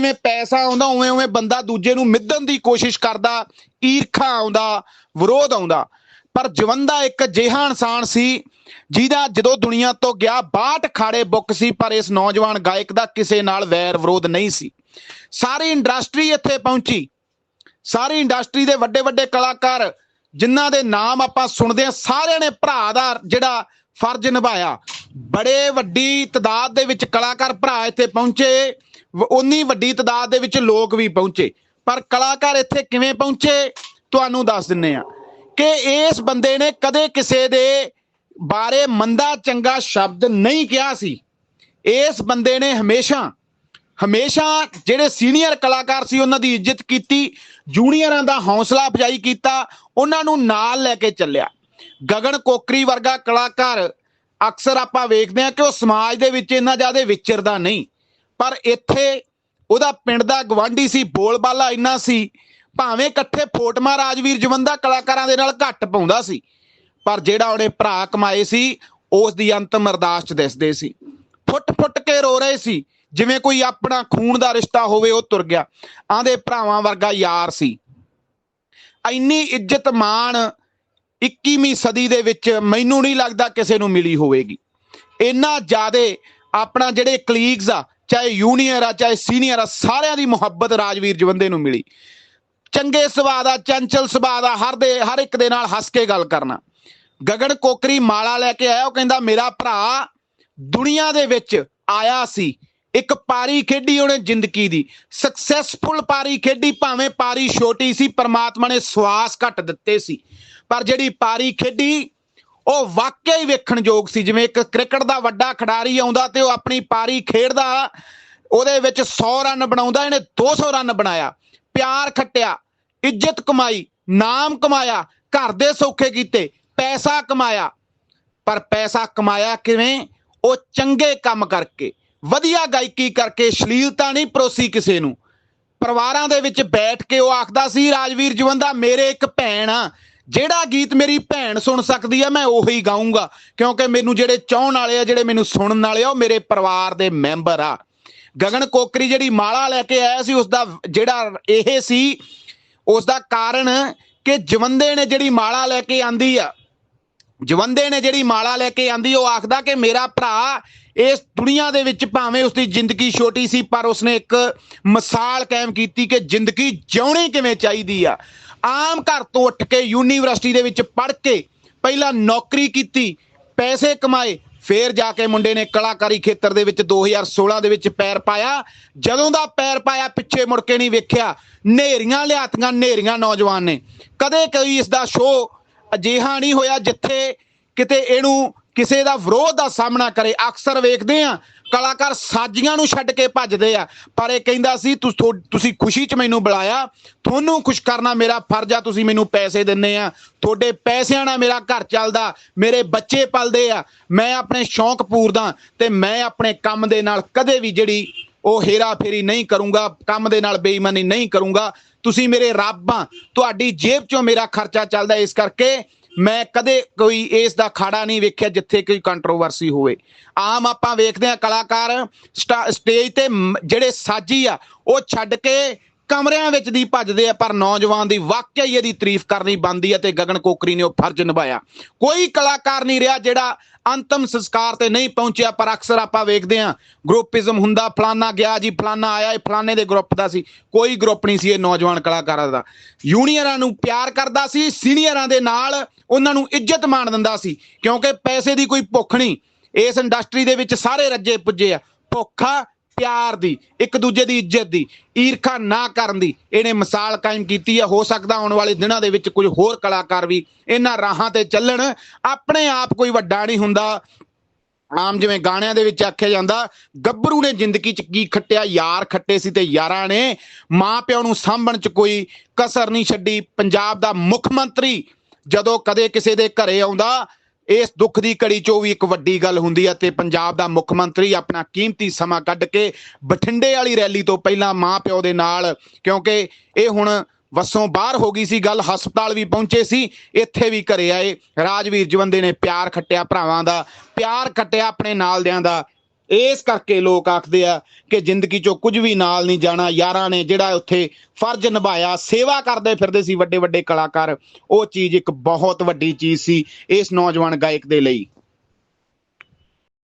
ਜਿਵੇਂ ਪੈਸਾ ਆਉਂਦਾ, ਉਵੇਂ ਉਵੇਂ ਬੰਦਾ ਦੂਜੇ ਨੂੰ ਮਿੱਧਣ ਦੀ ਕੋਸ਼ਿਸ਼ ਕਰਦਾ, ਈਰਖਾ ਆਉਂਦਾ, ਵਿਰੋਧ ਆਉਂਦਾ। ਪਰ ਜਵੰਦਾ ਇੱਕ ਅਜਿਹਾ ਇਨਸਾਨ ਸੀ, ਜਿਹਦਾ ਜਦੋਂ ਦੁਨੀਆ ਤੋਂ ਗਿਆ 62 ਖਾੜੇ ਬੁੱਕ ਸੀ, ਪਰ ਇਸ ਨੌਜਵਾਨ ਗਾਇਕ ਦਾ ਕਿਸੇ ਨਾਲ ਵੈਰ ਵਿਰੋਧ ਨਹੀਂ ਸੀ। ਸਾਰੀ ਇੰਡਸਟਰੀ ਇੱਥੇ ਪਹੁੰਚੀ। ਸਾਰੀ ਇੰਡਸਟਰੀ ਦੇ ਵੱਡੇ ਵੱਡੇ ਕਲਾਕਾਰ, ਜਿਨ੍ਹਾਂ ਦੇ ਨਾਮ ਆਪਾਂ ਸੁਣਦੇ ਆ ਸਾਰਿਆਂ ਨੇ ਭਰਾ ਦਾ ਜਿਹੜਾ ਫਰਜ਼ ਨਿਭਾਇਆ। ਬੜੇ ਵੱਡੀ ਤਦਾਦ ਦੇ ਵਿੱਚ ਕਲਾਕਾਰ ਭਰਾ ਇੱਥੇ ਪਹੁੰਚੇ। ਉਨੀ ਵੱਡੀ ਤਦਾਦ ਦੇ ਵਿੱਚ ਲੋਕ ਵੀ ਪਹੁੰਚੇ। ਪਰ ਕਲਾਕਾਰ ਇੱਥੇ ਕਿਵੇਂ ਪਹੁੰਚੇ, ਤੁਹਾਨੂੰ ਦੱਸ ਦਿੰਨੇ ਆ ਕਿ ਇਸ ਬੰਦੇ ਨੇ ਕਦੇ ਕਿਸੇ ਦੇ ਬਾਰੇ ਮੰਦਾ, ਚੰਗਾ ਸ਼ਬਦ ਨਹੀਂ ਕਿਹਾ ਸੀ। ਇਸ ਬੰਦੇ ਨੇ ਹਮੇਸ਼ਾ ਹਮੇਸ਼ਾ ਜਿਹੜੇ ਸੀਨੀਅਰ ਕਲਾਕਾਰ ਸੀ, ਉਹਨਾਂ ਦੀ ਇੱਜ਼ਤ ਕੀਤੀ, ਜੂਨੀਅਰਾਂ ਦਾ ਹੌਸਲਾ ਅਫਜ਼ਾਈ ਕੀਤਾ, ਉਹਨਾਂ ਨੂੰ ਨਾਲ ਲੈ ਕੇ ਚੱਲਿਆ। ਗਗਨ ਕੋਕਰੀ ਵਰਗਾ ਕਲਾਕਾਰ ਅਕਸਰ ਆਪਾਂ ਵੇਖਦੇ ਹਾਂ ਕਿ ਉਹ ਸਮਾਜ ਦੇ ਵਿੱਚ ਇੰਨਾ ਜ਼ਿਆਦਾ ਵਿਚਰਦਾ ਨਹੀਂ। ਪਰ ਇੱਥੇ ਉਹਦਾ ਪਿੰਡ ਦਾ ਗਵਾਂਢੀ ਸੀ, ਬੋਲਬਾਲਾ ਇੰਨਾ ਸੀ, ਭਾਵੇਂ ਇਕੱਠੇ ਫੋਟਮਾ ਰਾਜਵੀਰ ਜਵੰਦਾ ਕਲਾਕਾਰਾਂ ਦੇ ਨਾਲ ਘੱਟ ਪਾਉਂਦਾ ਸੀ, ਪਰ ਜਿਹੜਾ ਉਹਨੇ ਭਰਾ ਕਮਾਏ ਸੀ, ਉਸ ਦੀ ਅੰਤਮ ਅਰਦਾਸ ਚ ਦਿਸਦੇ ਸੀ। ਫੁੱਟ ਫੁੱਟ ਕੇ ਰੋ ਰਹੇ ਸੀ, ਜਿਵੇਂ ਕੋਈ ਆਪਣਾ ਖੂਨ ਦਾ ਰਿਸ਼ਤਾ ਹੋਵੇ, ਉਹ ਤੁਰ ਗਿਆ। ਆਂਦੇ ਭਰਾਵਾਂ ਵਰਗਾ ਯਾਰ ਸੀ। ਇੰਨੀ ਇੱਜ਼ਤ ਮਾਣ 21ਵੀਂ ਸਦੀ ਦੇ ਵਿੱਚ ਮੈਨੂੰ ਨਹੀਂ ਲੱਗਦਾ ਕਿਸੇ ਨੂੰ ਮਿਲੀ ਹੋਵੇਗੀ। ਇੰਨਾ ਜ਼ਿਆਦੇ ਆਪਣਾ ਜਿਹੜੇ ਕਲੀਗਸ ਆ, ਚਾਹੇ ਯੂਨੀਅਰ ਆ, ਚਾਹੇ ਸੀਨੀਅਰ ਆ, ਸਾਰਿਆਂ ਦੀ ਮੁਹੱਬਤ ਰਾਜਵੀਰ ਜਵੰਦੇ ਨੂੰ ਮਿਲੀ। ਚੰਗੇ ਸੁਭਾਅ ਦਾ, ਚੰਚਲ ਸੁਭਾਅ ਦਾ, ਹਰ ਦੇ, ਹਰ ਇੱਕ ਦੇ ਨਾਲ ਹੱਸ ਕੇ ਗੱਲ ਕਰਨਾ। ਗਗਨ ਕੋਕਰੀ ਮਾਲਾ ਲੈ ਕੇ ਆਇਆ, ਉਹ ਕਹਿੰਦਾ, ਮੇਰਾ ਭਰਾ ਦੁਨੀਆ ਦੇ ਵਿੱਚ ਆਇਆ ਸੀ। ਇੱਕ ਪਾਰੀ ਖੇਡੀ ਉਹਨੇ ਜ਼ਿੰਦਗੀ ਦੀ। ਸਕਸੈਸਫੁਲ ਪਾਰੀ ਖੇਡੀ, ਭਾਵੇਂ ਪਾਰੀ ਛੋਟੀ ਸੀ, ਪਰਮਾਤਮਾ ਨੇ ਸਵਾਸ ਘੱਟ ਦਿੱਤੇ ਸੀ। ਪਰ ਜਿਹੜੀ ਪਾਰੀ ਖੇਡੀ ਉਹ ਵਾਕਿਆ ਹੀ ਵੇਖਣ ਯੋਗ ਸੀ, ਜਿਵੇਂ ਇੱਕ ਕ੍ਰਿਕਟ ਦਾ ਵੱਡਾ ਖਿਡਾਰੀ ਆਉਂਦਾ ਤੇ ਉਹ ਆਪਣੀ ਪਾਰੀ ਖੇਡਦਾ, ਉਹਦੇ ਵਿੱਚ 100 ਰਨ ਬਣਾਉਂਦਾ, ਇਹਨੇ 200 ਰਨ ਬਣਾਇਆ। ਪਿਆਰ ਖੱਟਿਆ, ਇੱਜ਼ਤ ਕਮਾਈ, ਨਾਮ ਕਮਾਇਆ, ਘਰ ਦੇ ਸੌਖੇ ਕੀਤੇ, ਪੈਸਾ ਕਮਾਇਆ। ਪਰ ਪੈਸਾ ਕਮਾਇਆ ਕਿਵੇਂ? ਉਹ ਚੰਗੇ ਕੰਮ ਕਰਕੇ, ਵਧੀਆ ਗਾਇਕੀ ਕਰਕੇ ਸ਼ਲੀਲਤਾ ਨਹੀਂ ਪਰੋਸੀ ਕਿਸੇ ਨੂੰ। ਪਰਿਵਾਰਾਂ ਦੇ ਵਿੱਚ ਬੈਠ ਕੇ ਉਹ ਆਖਦਾ ਸੀ, ਰਾਜਵੀਰ ਜਵੰਦਾ, ਮੇਰੇ ਇੱਕ ਭੈਣ ਆ ਜਿਹੜਾ ਗੀਤ ਮੇਰੀ ਭੈਣ ਸੁਣ ਸਕਦੀ ਆ, ਮੈਂ ਉਹੀ ਗਾਉਂਗਾ ਕਿਉਂਕਿ ਮੈਨੂੰ ਜਿਹੜੇ ਚਾਹਣ ਵਾਲੇ ਆ, ਜਿਹੜੇ ਮੈਨੂੰ ਸੁਣਨ ਵਾਲੇ ਆ, ਉਹ ਮੇਰੇ ਪਰਿਵਾਰ ਦੇ ਮੈਂਬਰ ਆ। ਗਗਨ ਕੋਕਰੀ ਜਿਹੜੀ ਮਾਲਾ ਲੈ ਕੇ ਆਇਆ ਸੀ ਉਸ ਦਾ ਜਿਹੜਾ ਇਹ ਸੀ ਉਸ ਦਾ ਕਾਰਨ ਕਿ ਜਵੰਦੇ ਨੇ ਜਿਹੜੀ ਮਾਲਾ ਲੈ ਕੇ ਆਂਦੀ ਆ, ਜਵੰਦੇ ਨੇ ਜਿਹੜੀ ਮਾਲਾ ਲੈ ਕੇ ਆਂਦੀ, ਉਹ ਆਖਦਾ ਕਿ ਮੇਰਾ ਭਰਾ ਇਸ ਦੁਨੀਆ ਦੇ ਵਿੱਚ ਭਾਵੇਂ ਉਸ ਦੀ ਜ਼ਿੰਦਗੀ ਛੋਟੀ ਸੀ, ਪਰ ਉਸਨੇ ਇੱਕ ਮਿਸਾਲ ਕਾਇਮ ਕੀਤੀ ਕਿ ਜ਼ਿੰਦਗੀ ਜਿਉਣੀ ਕਿਵੇਂ ਚਾਹੀਦੀ ਆ। ਆਮ ਘਰ ਤੋਂ ਉੱਠ ਕੇ ਯੂਨੀਵਰਸਿਟੀ ਦੇ ਵਿੱਚ ਪੜ੍ਹ ਕੇ ਪਹਿਲਾਂ ਨੌਕਰੀ ਕੀਤੀ, ਪੈਸੇ ਕਮਾਏ, ਫੇਰ ਜਾ ਕੇ ਮੁੰਡੇ ਨੇ ਕਲਾਕਾਰੀ ਖੇਤਰ ਦੇ ਵਿੱਚ 2016 ਦੇ ਵਿੱਚ ਪੈਰ ਪਾਇਆ। ਜਦੋਂ ਦਾ ਪੈਰ ਪਾਇਆ, ਪਿੱਛੇ ਮੁੜ ਕੇ ਨਹੀਂ ਵੇਖਿਆ। ਨੇਰੀਆਂ ਲਿਆਤੀਆਂ ਨੇਰੀਆਂ ਨੌਜਵਾਨ ਨੇ। ਕਦੇ ਕੋਈ ਇਸ ਦਾ ਸ਼ੋਅ ਅਜਿਹਾ ਨਹੀਂ ਹੋਇਆ ਜਿੱਥੇ ਕਿਤੇ ਇਹਨੂੰ ਕਿਸੇ ਦਾ ਵਿਰੋਧ ਦਾ ਸਾਹਮਣਾ ਕਰੇ। ਅਕਸਰ ਵੇਖਦੇ ਆ ਕਲਾਕਾਰ ਸਾਜੀਆਂ ਨੂੰ ਛੱਡ ਕੇ ਭੱਜਦੇ ਆ। ਪਰ ਇਹ ਕਹਿੰਦਾ ਸੀ, ਤੁਸ- ਤੁਸੀਂ ਖੁਸ਼ੀ 'ਚ ਮੈਨੂੰ ਬੁਲਾਇਆ। ਤੁਹਾਨੂੰ ਖੁਸ਼ ਕਰਨਾ ਮੇਰਾ ਫਰਜ਼ ਆ, ਤੁਸੀਂ ਮੈਨੂੰ ਪੈਸੇ ਦਿੰਨੇ ਆ। ਤੁਹਾਡੇ ਪੈਸਿਆਂ ਨਾਲ ਮੇਰਾ ਘਰ ਚੱਲਦਾ, ਮੇਰੇ ਬੱਚੇ ਪਲਦੇ ਆ। ਮੈਂ ਆਪਣੇ ਸ਼ੌਂਕ ਪੂਰਦਾ ਤੇ ਮੈਂ ਆਪਣੇ ਕੰਮ ਦੇ ਨਾਲ ਕਦੇ ਵੀ ਜਿਹੜੀ ਉਹ ਹੇਰਾ ਫੇਰੀ ਨਹੀਂ ਕਰੂੰਗਾ, ਕੰਮ ਦੇ ਨਾਲ ਬੇਈਮਾਨੀ ਨਹੀਂ ਕਰੂੰਗਾ। ਤੁਸੀਂ ਮੇਰੇ ਰੱਬ ਆ, ਤੁਹਾਡੀ ਜੇਬ ਚੋਂ ਮੇਰਾ ਖਰਚਾ ਚੱਲਦਾ ਇਸ ਕਰਕੇ ਮੈਂ ਕਦੇ ਕੋਈ ਇਸ ਦਾ ਖਾੜਾ ਨਹੀਂ ਵੇਖਿਆ ਜਿੱਥੇ ਕੋਈ ਕੰਟਰੋਵਰਸੀ ਹੋਵੇ। ਆਮ ਆਪਾਂ ਵੇਖਦੇ ਆ ਕਲਾਕਾਰ ਸਟਾ- ਸਟੇਜ ਤੇ ਮ- ਜਿਹੜੇ ਸਾਜੀ ਆ, ਉਹ ਛੱਡ ਕੇ ਕਮਰਿਆਂ ਵਿੱਚ ਦੀ ਭੱਜਦੇ ਆ, ਪਰ ਨੌਜਵਾਨ ਦੀ ਵਾਕਿਆ ਹੀ ਇਹਦੀ ਤਾਰੀਫ ਕਰਨੀ ਬੰਦੀ ਹੈ ਤੇ ਗਗਨ ਕੋਕਰੀ ਨੇ ਉਹ ਫਰਜ਼ ਨਿਭਾਇਆ। ਕੋਈ ਕਲਾਕਾਰ ਨਹੀਂ ਰਿਹਾ ਜਿਹੜਾ ਅੰਤਮ ਸੰਸਕਾਰ ਤੇ ਨਹੀਂ ਪਹੁੰਚਿਆ, ਪਰ ਅਕਸਰ ਆਪਾਂ ਵੇਖਦੇ ਆ ਗਰੁੱਪਿਜ਼ਮ ਹੁੰਦਾ, ਫਲਾਨਾ ਗਿਆ ਜੀ, ਫਲਾਨਾ ਆਇਆ, ਇਹ ਫਲਾਨੇ ਦੇ ਗਰੁੱਪ ਦਾ ਸੀ, ਕੋਈ ਗਰੁੱਪ ਨਹੀਂ ਸੀ ਇਹ ਨੌਜਵਾਨ ਕਲਾਕਾਰਾਂ ਦਾ। ਯੂਨੀਅਰਾਂ ਨੂੰ ਪਿਆਰ ਕਰਦਾ ਸੀ ਸੀਨੀਅਰਾਂ ਦੇ ਨਾਲ ਉਹਨਾਂ ਨੂੰ ਇੱਜ਼ਤ ਮਾਣ ਦਿੰਦਾ ਸੀ, ਕਿਉਂਕਿ ਪੈਸੇ ਦੀ ਕੋਈ ਭੁੱਖ ਨਹੀਂ। ਇਸ ਇੰਡਸਟਰੀ ਦੇ ਵਿੱਚ ਸਾਰੇ ਰੱਜੇ ਪੁੱਜੇ ਆ। ਭੁੱਖਾ ਪਿਆਰ ਦੀ, ਇੱਕ ਦੂਜੇ ਦੀ ਇੱਜ਼ਤ ਦੀ, ਈਰਖਾ ਨਾ ਕਰਨ ਦੀ। ਇਹਨੇ ਮਿਸਾਲ ਕਾਇਮ ਕੀਤੀ ਹੈ ਹੋ ਸਕਦਾ ਆਉਣ ਵਾਲੇ ਦਿਨਾਂ ਦੇ ਵਿੱਚ ਕੁਝ ਹੋਰ ਕਲਾਕਾਰ ਵੀ ਇਹਨਾਂ ਰਾਹਾਂ ਤੇ ਚੱਲਣ। ਆਪਣੇ ਆਪ ਕੋਈ ਵੱਡਾ ਨਹੀਂ ਹੁੰਦਾ। ਆਮ ਜਿਵੇਂ ਗਾਣਿਆਂ ਦੇ ਵਿੱਚ ਆਖਿਆ ਜਾਂਦਾ, ਗੱਭਰੂ ਨੇ ਜ਼ਿੰਦਗੀ 'ਚ ਕੀ ਖੱਟਿਆ? ਯਾਰ ਖੱਟੇ ਸੀ ਤੇ ਯਾਰਾਂ ਨੇ। ਮਾਂ ਪਿਓ ਨੂੰ ਸਾਂਭਣ 'ਚ ਕੋਈ ਕਸਰ ਨਹੀਂ ਛੱਡੀ। ਪੰਜਾਬ ਦਾ ਮੁੱਖ ਮੰਤਰੀ ਜਦੋਂ ਕਦੇ ਕਿਸੇ ਦੇ ਘਰੇ ਆਉਂਦਾ, ਇਸ ਦੁੱਖ ਦੀ ਘੜੀ 'ਚੋਂ ਵੀ ਇੱਕ ਵੱਡੀ ਗੱਲ ਹੁੰਦੀ ਹੈ ਤੇ ਪੰਜਾਬ ਦਾ ਮੁੱਖ ਮੰਤਰੀ ਆਪਣਾ ਕੀਮਤੀ ਸਮਾਂ ਕੱਢ ਕੇ ਬਠਿੰਡੇ ਵਾਲੀ ਰੈਲੀ ਤੋਂ ਪਹਿਲਾਂ ਮਾਂ ਪਿਓ ਦੇ ਨਾਲ, ਕਿਉਂਕਿ ਇਹ ਹੁਣ ਵਸੋਂ ਬਾਹਰ ਹੋ ਗਈ ਸੀ, ਗੱਲ ਹਸਪਤਾਲ ਵੀ ਪਹੁੰਚੇ ਸੀ, ਇੱਥੇ ਵੀ ਘਰੇ ਆਏ। ਰਾਜਵੀਰ ਜਵੰਦੇ ਨੇ ਪਿਆਰ ਖੱਟਿਆ ਭਰਾਵਾਂ ਦਾ, ਪਿਆਰ ਖੱਟਿਆ ਆਪਣੇ ਨਾਲਦਿਆਂ ਦਾ। ਇਸ ਕਰਕੇ ਲੋਕ ਆਖਦੇ ਆ ਕਿ ਜ਼ਿੰਦਗੀ 'ਚੋਂ ਕੁਝ ਵੀ ਨਾਲ ਨਹੀਂ ਜਾਣਾ। ਯਾਰਾਂ ਨੇ ਜਿਹੜਾ ਉੱਥੇ ਫਰਜ਼ ਨਿਭਾਇਆ, ਸੇਵਾ ਕਰਦੇ ਫਿਰਦੇ ਸੀ ਵੱਡੇ ਵੱਡੇ ਕਲਾਕਾਰ, ਉਹ ਚੀਜ਼ ਇੱਕ ਬਹੁਤ ਵੱਡੀ ਚੀਜ਼ ਸੀ ਇਸ ਨੌਜਵਾਨ ਗਾਇਕ ਦੇ ਲਈ।